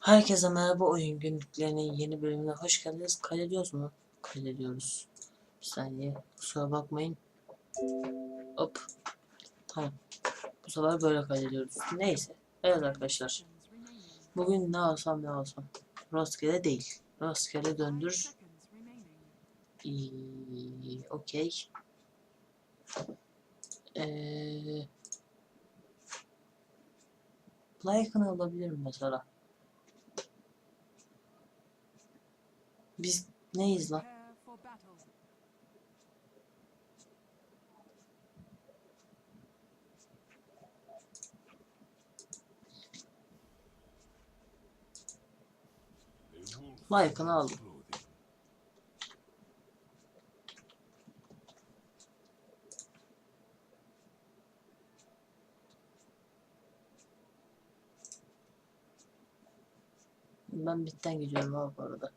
Herkese merhaba oyun günlüklerinin yeni bölümüne hoş geldiniz. Kaydediyoruz mu? Kaydediyoruz. Bir saniye kusura bakmayın. Hop. Tamam. Bu sefer böyle kaydediyoruz. Neyse. Evet arkadaşlar. Bugün ne alsam ne alsam. Rastgele değil. Rastgele döndür. İyi, Okey. Eee... Like'ını alabilirim mesela. Biz neyiz lan? Like'ını aldım. Ben bitten gidiyorum abi bu arada.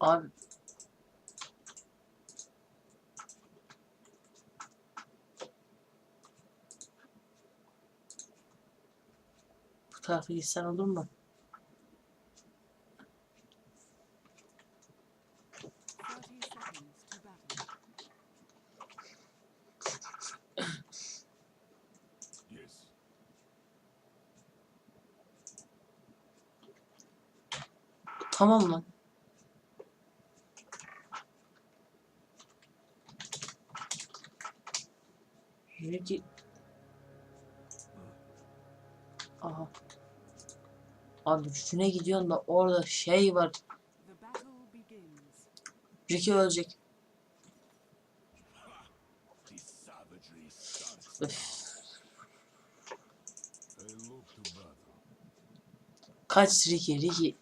Abi bu tarafa gitsen olur mu? Tamam lan. Ricky Aha. Abi üstüne gidiyorsun da orada şey var. Ricky ölecek. Öf. Kaç Ricky Ricky.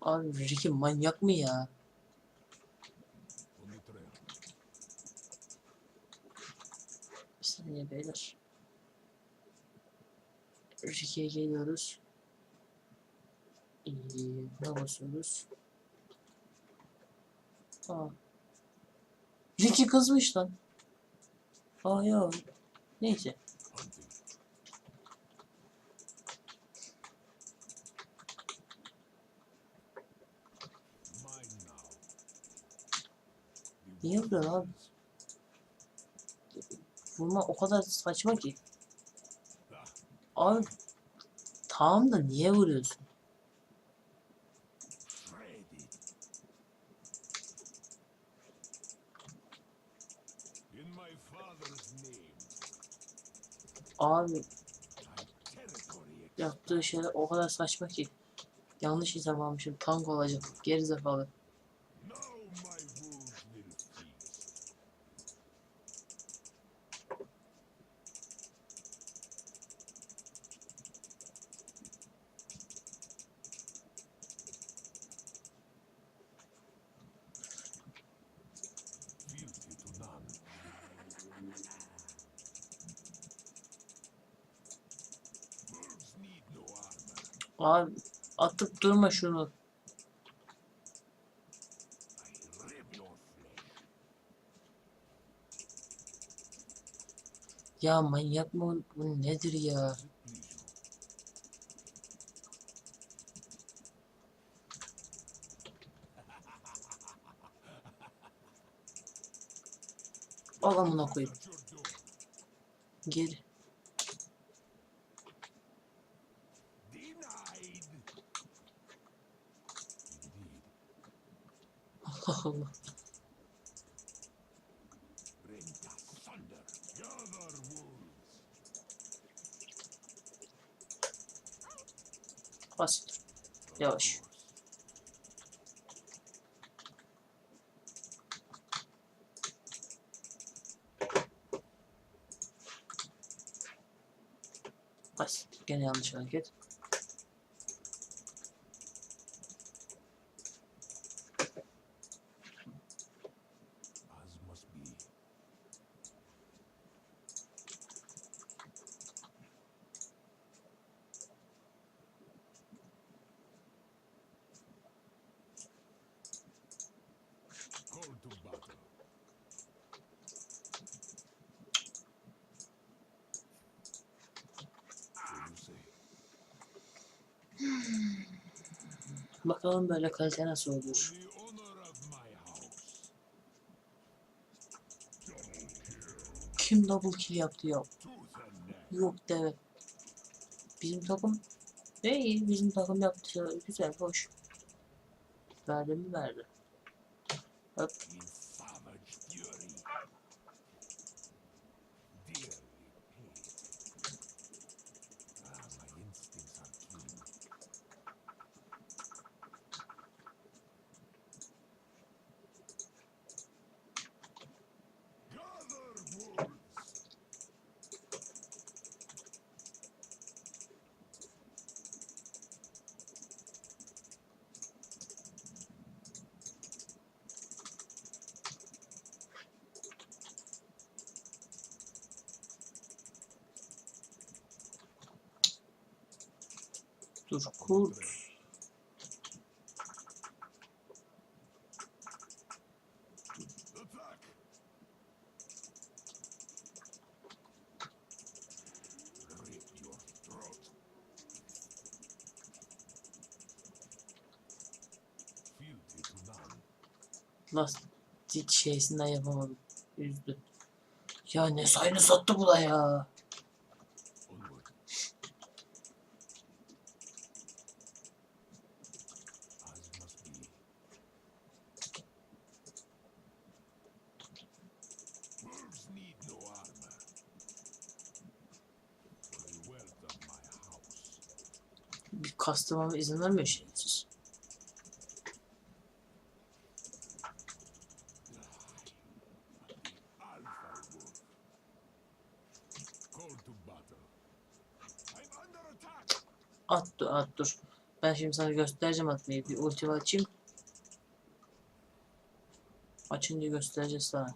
Abi Ricky manyak mı ya? 3-2'ye geliyoruz. Ee, buna basıyoruz. Aa. Ricky kızmış lan. Aa ya. Neyse. Niye vuruyor abi? Vurma o kadar saçma ki. Abi tamam da niye vuruyorsun? Abi yaptığı şeyler o kadar saçma ki. Yanlış hesap. Tank olacak. Gerizekalı. Now Abi atıp durma şunu. Ya manyak mı? Bu nedir ya? Al amına koyayım. Geri. Allah. Basit. Yavaş. Basit. Gene yanlış hareket. Bakalım böyle kalite nasıl olur. Kim double kill yaptı ya? Yok deve. Bizim takım iyi bizim takım yaptı. Güzel hoş. Verdi mi verdi. Hop. Kurt. Lastik şeysinden yapamadım. Üzdü. Ya ne sayını sattı bu da ya. Kastırmama izin vermiyor şerefsiz. At dur at dur. Ben şimdi sana göstereceğim atmayı. Bir ulti açayım. Açınca göstereceğiz sana.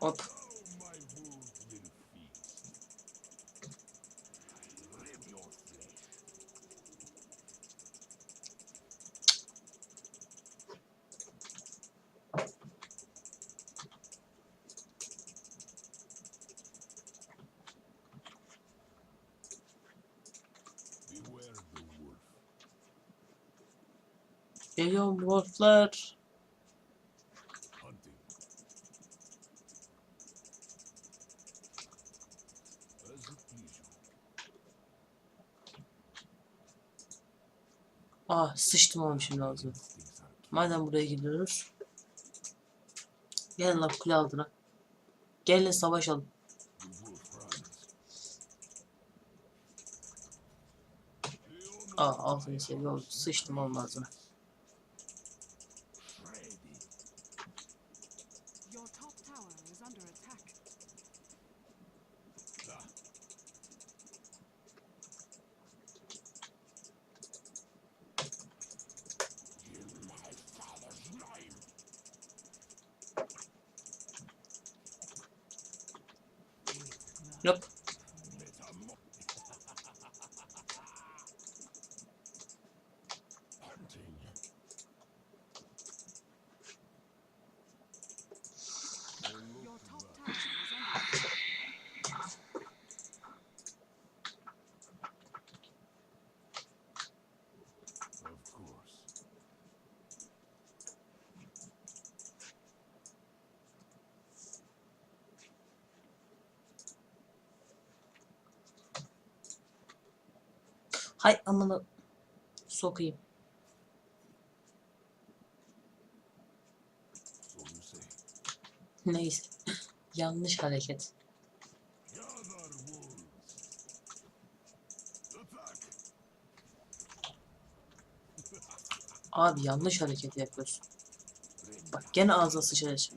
Hop. Geliyor wolflar. Ah sıçtım oğlum şimdi ağzına. Madem buraya gidiyoruz. Gelin lan kule altına. Savaşalım. Runs. The honor Ah altını my seviyor. house Sıçtım oğlum ağzına. Yok. Hay amına sokayım. Neyse. Yanlış hareket. Abi yanlış hareket yapıyorsun. Bak gene ağzına sıçrar.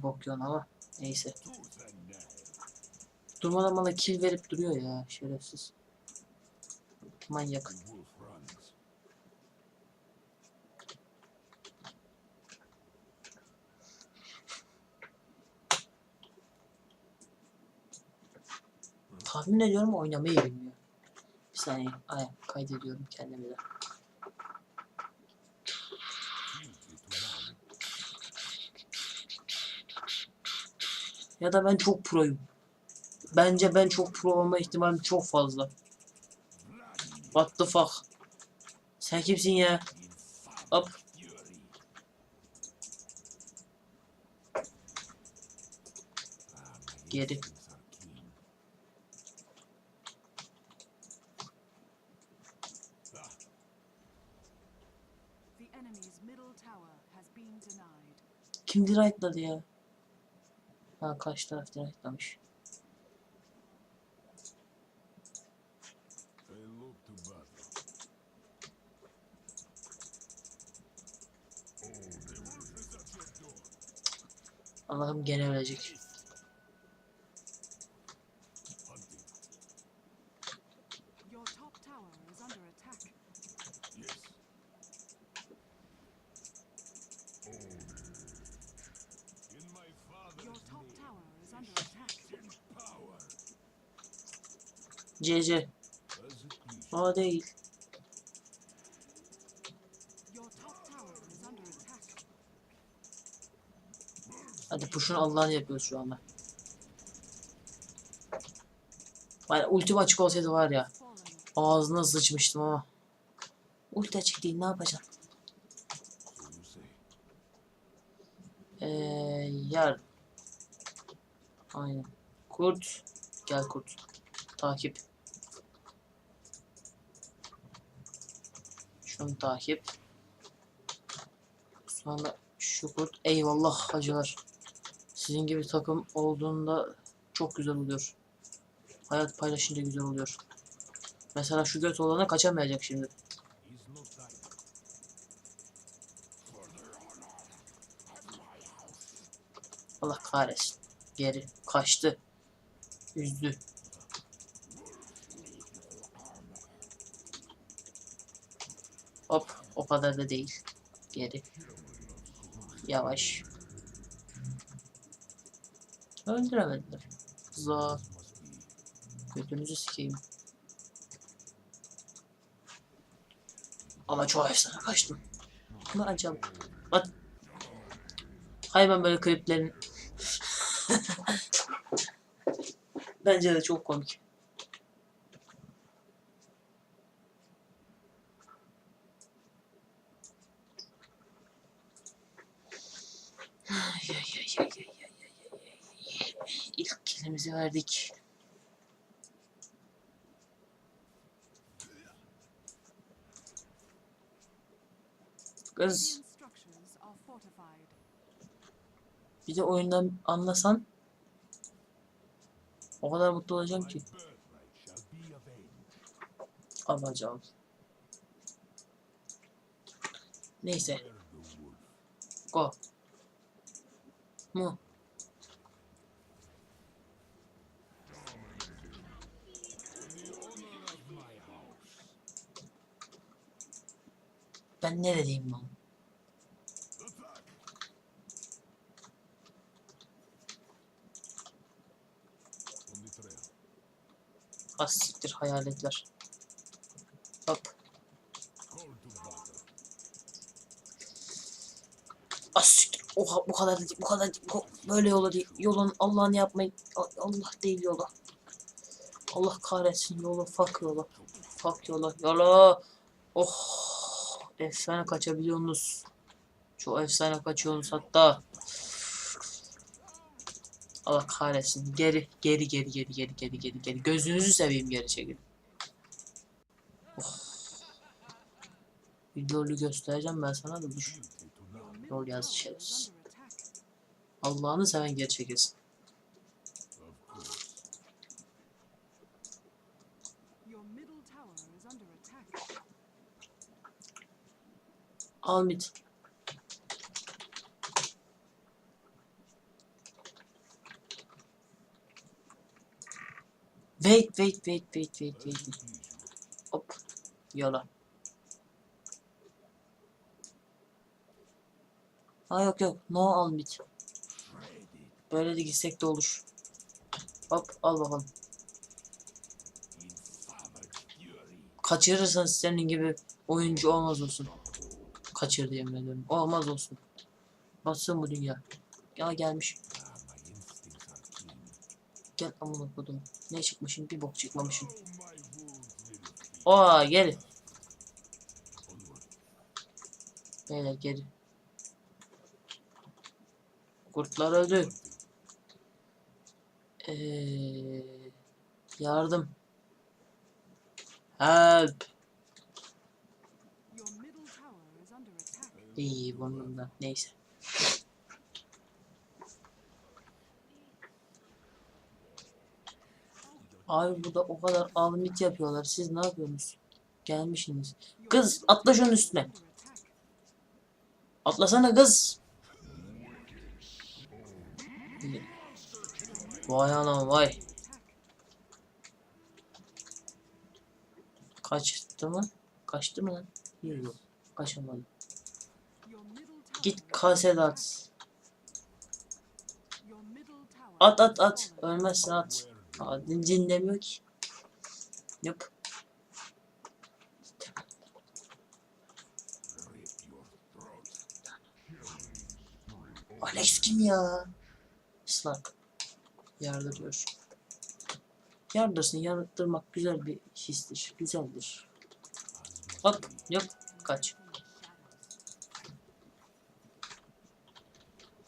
Öldü bok yiyorsun ama. Neyse. Durmadan bana kill verip duruyor ya şerefsiz. Manyak. Tahmin ediyorum oynamayı bilmiyor. Bir saniye. Ay kaydediyorum kendimi de. Ya da ben çok proyum. Bence ben çok pro olma ihtimalim çok fazla. What the fuck? Sen kimsin ya? Hop. Geri. Kim diraytladı ya? Ha kaç taraf denetlemiş. Allah'ım gene verecek. CC. O değil. Hadi push'un Allah'ını yapıyoruz şu anda. Bari ultim açık olsaydı var ya. Ağzına sıçmıştım ama. Ulti açık değil ne yapacağım? Ee, yer. Aynen. Kurt. Gel kurt. Takip. Şunu takip. Sonra şu kurt. Eyvallah hacılar. Sizin gibi takım olduğunda çok güzel oluyor. Hayat paylaşınca güzel oluyor. Mesela şu göt olana kaçamayacak şimdi. Allah kahretsin. Geri kaçtı. Üzdü. Hop o kadar da değil. Geri. Yavaş. Öldüremediler. Be götünüzü sikeyim. Ama çok efsane kaçtım. Ne acaba? Bak. Hay ben böyle kliplerin Bence de çok komik. Mesajı verdik. Kız. Bir de oyundan anlasan o kadar mutlu olacağım ki. Alacağım. Neyse. Go. Mu. Ben neredeyim lan? Attack. On the trail. Az siktir hayaletler. Hop. Call to battle. Az siktir. Oha bu kadar değil. Bu kadar değil. Böyle yola değil. Yolun Allah'ını yapmayın. Allah değil yola. Allah kahretsin yolu. Fuck yola. Fuck yola. Yola. Oh. Efsane kaçabiliyorsunuz. Çok efsane kaçıyorsunuz hatta. Allah kahretsin. Geri, geri, geri, geri, geri, geri, geri, geri. Gözünüzü seveyim geri çekin. Oh. Göstereceğim ben sana da middle Yol yaz şerefsiz. Allah'ını seven geri çekilsin. Al mid. Wait, wait, wait, wait, wait, wait. Hop. Yola. Ha yok yok. No al mid. Shredded. Böyle de gitsek de olur. Hop al bakalım. Kaçırırsan senin gibi oyuncu olmaz olsun. Kaçır diye yemin ediyorum. Olmaz olsun. Batsın bu dünya. Ya gelmiş. Gel amına kodum. Ne çıkmışım bir bok çıkmamışım. Aa gel. Beyler geri. Kurtlar öldü. Ee, yardım. Help. İyi burnumda. Neyse. Abi burada o kadar almit yapıyorlar. Siz ne yapıyorsunuz? Gelmişsiniz. Kız atla şunun üstüne. Atlasana kız. Vay anam vay. Kaçtı mı? Kaçtı mı lan? Yok yok. Kaçamadı. Git kaset at. At at at. Ölmezsin at. Adin dinlemiyor ki. Yap. Alex kim ya? Slack. Yardırıyor. Yardırsın. Yardırmak güzel bir histir. Güzeldir. Hop. Yok. Kaç.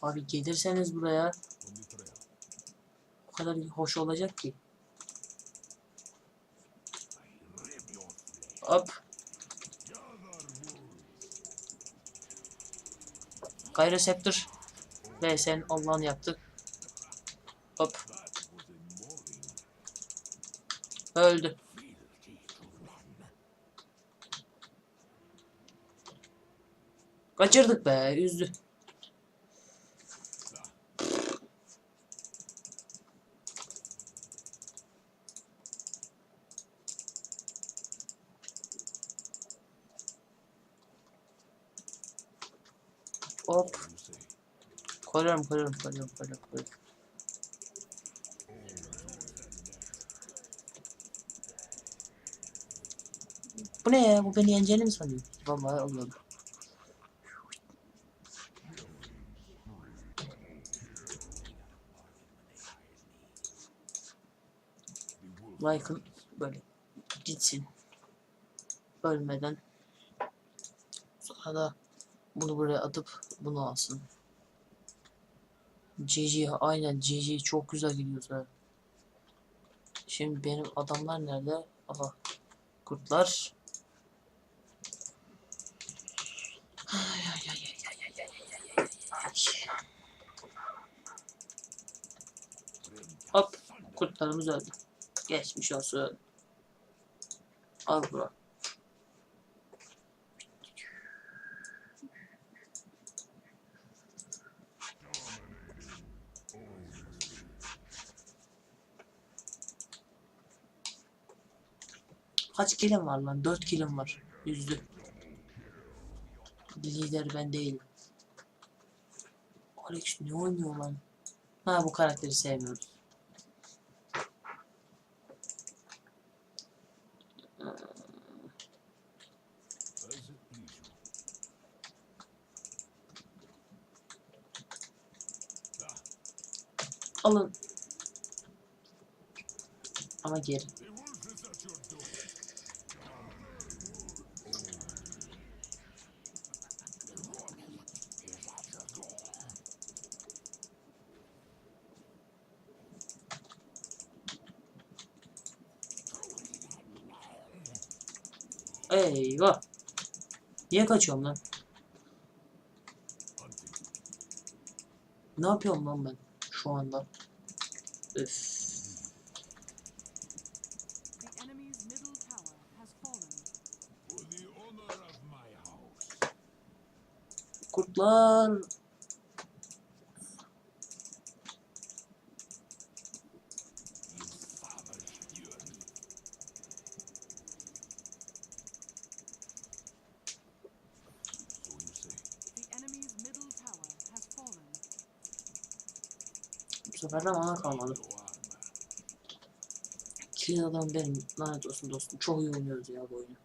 Abi gelirseniz buraya o kadar hoş olacak ki. Hop. Gayreseptör. Ve sen Allah'ın yaptık. Hop. Öldü. Kaçırdık be, üzdü. Koruyorum, koruyorum, koruyorum, koruyorum, koruyorum. Bu ne ya? Bu beni yeneceğini mi sanıyor? Vallahi wolf Like'ın böyle gitsin. Ölmeden. Sonra da bunu buraya atıp bunu alsın. GG aynen GG çok güzel gidiyoruz ha. Şimdi benim adamlar nerede? Aha. Kurtlar. Ay, ay, ay, ay, ay, ay, ay, ay, ay, ay. Hop. Kurtlarımız öldü. Geçmiş olsun. Al bura. Kaç kilim var lan? 4 kilim var. Yüzdü. Lider ben değilim. Alex ne oynuyor lan? Ha bu karakteri sevmiyoruz. Alın. Ama geri. Eyvah. Niye kaçıyorum lan? Ne yapıyorum lan ben şu anda? Öf. The sefer de kalmadı. Kill adam benim. Lanet olsun dostum. Çok iyi oynuyoruz ya bu oyunu.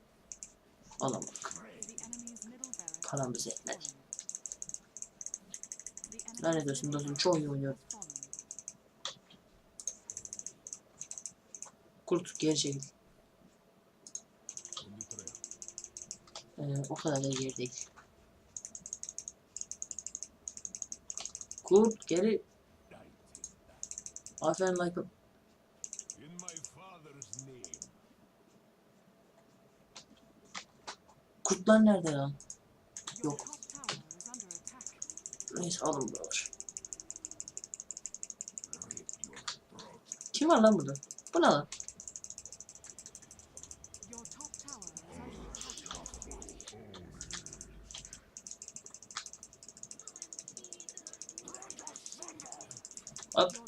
Alamadık. The enemy's middle barracks Paramızı has etmedi. fallen. The enemy's Lanet olsun dostum. Çok iyi fallen. Kurt geri çekil. Ee, o kadar da geri değil. Kurt geri. Aferin like. In my father's name. Kurtlar nerede? Your Yok. Neyse alın buralar. Kim var lan burada? Bu ne lan? Your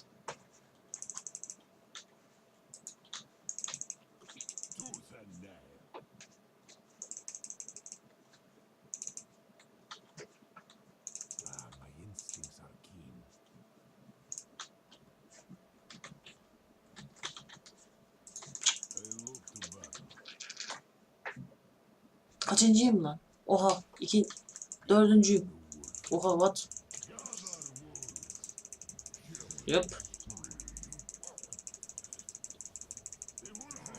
Kaçıncıyım lan? Oha. iki. Dördüncüyüm. Oha what? Yep.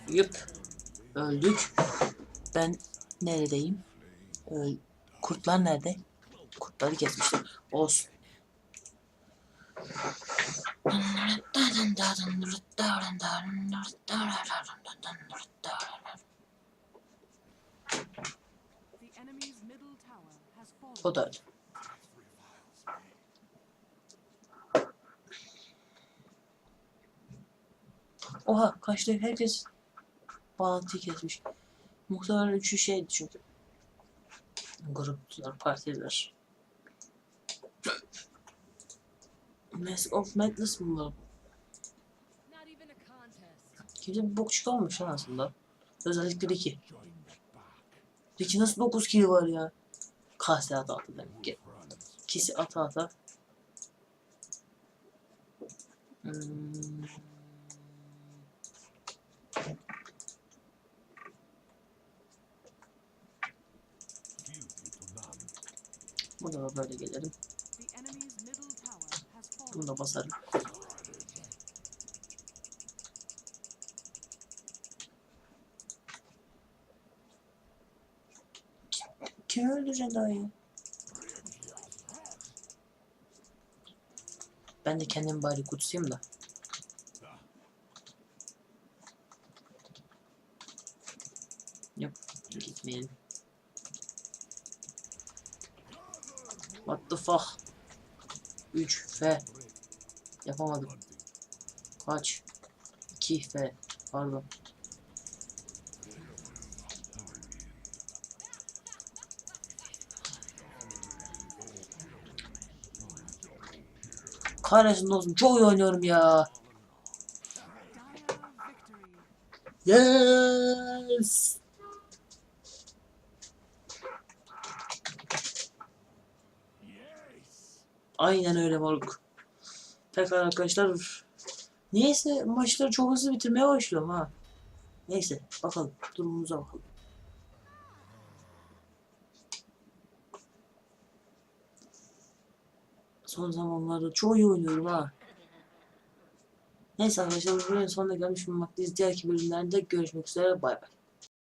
Yep. Öldük. Ben neredeyim? Öl Kurtlar nerede? Kurtları kesmiştim. Olsun. Öyle. Oha kaçtı herkes bağlantıyı kesmiş. Muhtemelen üçü şeydi çünkü. Gruplar, partiler. Mask of Madness bunlar? Kimse bir bok çıkarmamış aslında. Özellikle Ricky. Ricky nasıl 9 kill var ya? Kase ata ata demek ki. İkisi ata ata. Hmm. Burada da böyle gelelim. Bunu da basarım. Daha ya? Ben de kendimi bari kutsayım da. Yok gitmeyelim. What the fuck? 3 F. Yapamadım. Kaç? 2 F. Pardon. Kahretsin dostum çok iyi oynuyorum ya. Yes. Aynen öyle moruk. Tekrar arkadaşlar. Neyse maçları çok hızlı bitirmeye başlıyorum ha. Neyse bakalım durumumuza bakalım. Son zamanlarda çok iyi oynuyorum ha. Neyse arkadaşlar bu videonun sonuna gelmiş bulunmaktayız. Diğer iki bölümlerde görüşmek üzere. Bay bay.